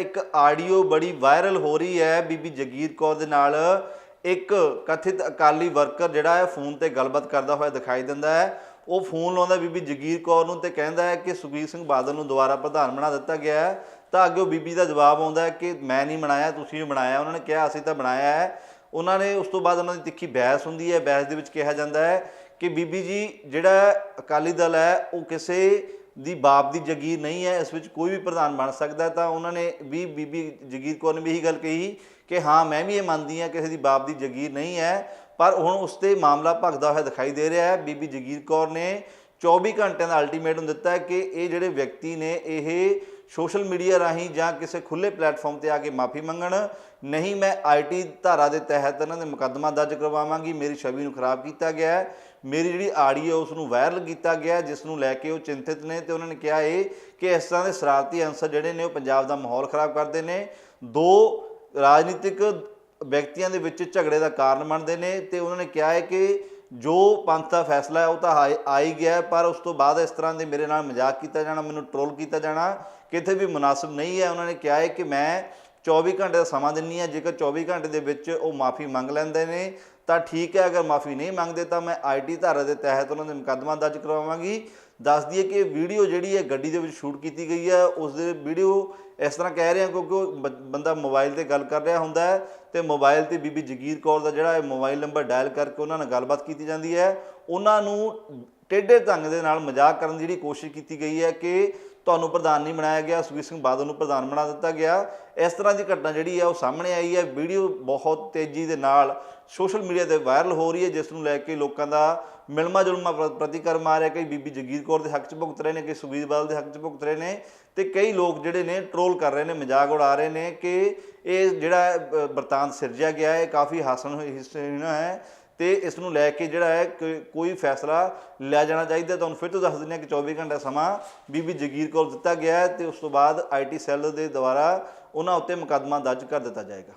ਇੱਕ ਆਡੀਓ ਬੜੀ ਵਾਇਰਲ ਹੋ ਰਹੀ ਹੈ। ਬੀਬੀ ਜਗੀਰ ਕੌਰ ਦੇ ਨਾਲ ਇੱਕ ਕਥਿਤ ਅਕਾਲੀ ਵਰਕਰ ਜਿਹੜਾ ਹੈ, ਫੋਨ ਤੇ ਗੱਲਬਾਤ ਕਰਦਾ ਹੋਇਆ ਦਿਖਾਈ ਦਿੰਦਾ ਹੈ। ਉਹ ਫੋਨ ਲਾਉਂਦਾ ਬੀਬੀ ਜਗੀਰ ਕੌਰ ਨੂੰ ਤੇ ਕਹਿੰਦਾ ਹੈ ਕਿ ਸੁਖਬੀਰ ਸਿੰਘ ਬਾਦਲ ਨੂੰ ਦੁਬਾਰਾ ਪ੍ਰਧਾਨ ਬਣਾ ਦਿੱਤਾ ਗਿਆ ਹੈ। ਤਾਂ ਅੱਗੇ ਉਹ ਬੀਬੀ ਦਾ ਜਵਾਬ ਆਉਂਦਾ ਹੈ ਕਿ ਮੈਂ ਨਹੀਂ ਬਣਾਇਆ, ਤੁਸੀਂ ਬਣਾਇਆ। ਉਹਨਾਂ ਨੇ ਕਿਹਾ, ਅਸੀਂ ਤਾਂ ਬਣਾਇਆ ਹੈ। ਉਹਨਾਂ ਨੇ ਉਸ ਤੋਂ ਬਾਅਦ ਉਹਨਾਂ ਦੀ ਤਿੱਖੀ ਬਹਿਸ ਹੁੰਦੀ ਹੈ। ਬਹਿਸ ਦੇ ਵਿੱਚ ਕਿਹਾ ਜਾਂਦਾ ਹੈ ਕਿ ਬੀਬੀ ਜੀ, ਜਿਹੜਾ ਅਕਾਲੀ ਦਲ ਹੈ, ਉਹ ਕਿਸੇ ਦੀ ਬਾਪ ਦੀ ਜਗੀਰ ਨਹੀਂ ਹੈ, ਇਸ ਵਿੱਚ ਕੋਈ ਵੀ ਪ੍ਰਧਾਨ ਬਣ ਸਕਦਾ ਤਾਂ ਉਹਨਾਂ ਨੇ ਵੀ ਬੀਬੀ ਜਗੀਰ ਕੌਰ ਨੇ ਵੀ ਇਹੀ ਗੱਲ ਕਹੀ ਕਿ ਹਾਂ, ਮੈਂ ਵੀ ਇਹ ਮੰਨਦੀ ਹਾਂ ਕਿਸੇ ਦੀ ਬਾਪ ਦੀ ਜਗੀਰ ਨਹੀਂ ਹੈ, ਪਰ ਹੁਣ ਉਸ ਤੇ ਮਾਮਲਾ ਭਗਦਾ ਹੋਇਆ ਦਿਖਾਈ ਦੇ ਰਿਹਾ ਹੈ। ਬੀਬੀ ਜਗੀਰ ਕੌਰ ਨੇ 24 ਘੰਟਿਆਂ ਦਾ ਅਲਟੀਮੇਟਮ ਦਿੱਤਾ ਕਿ ਇਹ ਜਿਹੜੇ ਵਿਅਕਤੀ ਨੇ, ਇਹ ਸੋਸ਼ਲ ਮੀਡੀਆ ਰਾਹੀਂ ਜਾਂ ਕਿਸੇ ਖੁੱਲੇ ਪਲੇਟਫਾਰਮ ਤੇ ਆ ਕੇ ਮਾਫੀ ਮੰਗਣ, ਨਹੀਂ ਮੈਂ ਆਈਟੀ ਧਾਰਾ ਦੇ ਤਹਿਤ ਇਹਨਾਂ ਦੇ ਮੁਕੱਦਮਾ ਦਰਜ ਕਰਵਾਵਾਂਗੀ, ਮੇਰੀ ਛਵੀ ਨੂੰ ਖਰਾਬ ਕੀਤਾ ਗਿਆ ਹੈ, ਮੇਰੀ ਜਿਹੜੀ ਆਡੀਓ ਉਸ ਨੂੰ ਵਾਇਰਲ ਕੀਤਾ ਗਿਆ ਜਿਸ ਨੂੰ ਲੈ ਕੇ ਉਹ ਚਿੰਤਿਤ ਨੇ ਤੇ ਉਹਨਾਂ ਨੇ ਕਿਹਾ ਇਹ ਕਿ ਇਸ ਤਰ੍ਹਾਂ ਦੇ ਸ਼ਰਾਰਤੀ ਅੰਸਰ ਜਿਹੜੇ ਨੇ ਉਹ ਪੰਜਾਬ ਦਾ ਮਾਹੌਲ ਖਰਾਬ ਕਰਦੇ ਨੇ, ਦੋ ਰਾਜਨੀਤਿਕ ਵਿਅਕਤੀਆਂ ਦੇ ਵਿੱਚ ਝਗੜੇ ਦਾ ਕਾਰਨ ਬਣਦੇ ਨੇ ਤੇ ਉਹਨਾਂ ਨੇ ਕਿਹਾ ਹੈ ਕਿ ਜੋ ਪੰਥ ਦਾ ਫੈਸਲਾ ਹੈ, ਉਹ ਤਾਂ ਆਈ- ਆ ਹੀ ਗਿਆ ਪਰ ਉਸ ਤੋਂ ਬਾਅਦ ਇਸ ਤਰ੍ਹਾਂ ਦੇ ਮੇਰੇ ਨਾਲ ਮਜ਼ਾਕ ਕੀਤਾ ਜਾਣਾ, ਮੈਨੂੰ ਟ੍ਰੋਲ ਕੀਤਾ ਜਾਣਾ, ਕਿਤੇ ਵੀ ਮੁਨਾਸਬ ਨਹੀਂ ਹੈ। ਉਹਨਾਂ ਨੇ ਕਿਹਾ ਹੈ ਕਿ ਮੈਂ 24 ਘੰਟੇ ਦਾ ਸਮਾਂ ਦਿੰਨੀ ਆ ਜੇਕਰ 24 ਘੰਟੇ ਦੇ ਵਿੱਚ ਉਹ ਮਾਫੀ ਮੰਗ ਲੈਂਦੇ ਨੇ, ਤਾਂ ਠੀਕ ਹੈ, ਅਗਰ ਮਾਫੀ ਨਹੀਂ ਮੰਗਦੇ ਤਾਂ ਮੈਂ ਆਈਟੀ ਧਾਰਾ ਦੇ ਤਹਿਤ ਉਹਨਾਂ ਦੇ ਮੁਕੱਦਮਾ ਦਰਜ ਕਰਵਾਵਾਂਗੀ। ਦੱਸ ਦਈਏ ਕਿ ਵੀਡੀਓ ਜਿਹੜੀ ਹੈ ਗੱਡੀ ਦੇ ਵਿੱਚ ਸ਼ੂਟ ਕੀਤੀ ਗਈ ਹੈ। ਉਸ ਦੇ ਵੀਡੀਓ ਇਸ ਤਰ੍ਹਾਂ ਕਹਿ ਰਿਹਾ ਕਿਉਂਕਿ ਉਹ ਬ- ਬੰਦਾ ਮੋਬਾਈਲ ਤੇ ਗੱਲ ਕਰ ਰਿਹਾ ਹੁੰਦਾ ਹੈ ਤੇ ਮੋਬਾਈਲ ਤੇ ਬੀਬੀ ਜਗੀਰ ਕੌਰ ਦਾ ਜਿਹੜਾ ਹੈ ਮੋਬਾਈਲ ਨੰਬਰ ਡਾਇਲ ਕਰਕੇ ਉਹਨਾਂ ਨਾਲ ਗੱਲਬਾਤ ਕੀਤੀ ਜਾਂਦੀ ਹੈ। ਉਹਨਾਂ ਨੂੰ ਟੇਢੇ ਢੰਗ ਦੇ ਨਾਲ ਮਜ਼ਾਕ ਕਰਨ ਦੀ ਜਿਹੜੀ ਕੋਸ਼ਿਸ਼ ਕੀਤੀ ਗਈ ਹੈ ਕਿ ਤੁਹਾਨੂੰ ਪ੍ਰਧਾਨ ਨਹੀਂ ਬਣਾਇਆ ਗਿਆ ਸੁਖਬੀਰ ਸਿੰਘ ਬਾਦਲ ਨੂੰ ਪ੍ਰਧਾਨ ਬਣਾ ਦਿੱਤਾ ਗਿਆ। ਇਸ ਤਰ੍ਹਾਂ ਦੀ ਘਟਨਾ ਜਿਹੜੀ ਹੈ ਉਹ ਸਾਹਮਣੇ ਆਈ ਹੈ। ਵੀਡੀਓ ਬਹੁਤ ਤੇਜ਼ੀ ਦੇ ਨਾਲ ਸੋਸ਼ਲ ਮੀਡੀਆ ਤੇ ਵਾਇਰਲ ਹੋ ਰਹੀ ਹੈ ਜਿਸ ਨੂੰ ਲੈ ਕੇ ਲੋਕਾਂ ਦਾ ਮਿਲਮਾ ਜੁਲਮਾ ਪ੍ਰਤੀਕਰਮ ਆ ਰਿਹਾ ਕਈ ਬੀਬੀ ਜਗੀਰ ਕੌਰ ਦੇ ਹੱਕ 'ਚ ਭੁਗਤ ਰਹੇ ਨੇ ਕਈ ਸੁਖਬੀਰ ਬਾਦਲ ਦੇ ਹੱਕ 'ਚ ਭੁਗਤ ਰਹੇ ਨੇ ਤੇ ਕਈ ਲੋਕ ਜਿਹੜੇ ਨੇ ਟ੍ਰੋਲ ਕਰ ਰਹੇ ਨੇ ਮਜ਼ਾਕ ਉਡਾ ਰਹੇ ਨੇ ਕਿ ਇਹ ਜਿਹੜਾ ਹੈ, ਸਿਰਜਿਆ ਗਿਆ ਹੈ। ਇਹ ਕਾਫੀ ਹਾਸਨ ਹਿੱਸੇ ਹੈ। ਤੇ ਇਸ ਨੂੰ ਲੈ ਕੇ ਜਿਹੜਾ ਹੈ ਕਿ ਕੋਈ ਫੈਸਲਾ ਲਿਆ ਜਾਣਾ ਚਾਹੀਦਾ। ਤੁਹਾਨੂੰ ਫਿਰ ਤੋਂ ਦੱਸ ਦਿੰਦੇ ਹਾਂ ਕਿ 24 ਘੰਟਾ ਸਮਾਂ ਬੀਬੀ ਜਗੀਰ ਕੌਰ ਦਿੱਤਾ ਗਿਆ ਹੈ ਤੇ ਉਸ ਤੋਂ ਬਾਅਦ ਆਈਟੀ ਸੈੱਲ ਦੇ ਦੁਆਰਾ ਉਹਨਾਂ ਉੱਤੇ ਮੁਕੱਦਮਾ ਦਰਜ ਕਰ ਦਿੱਤਾ ਜਾਏਗਾ।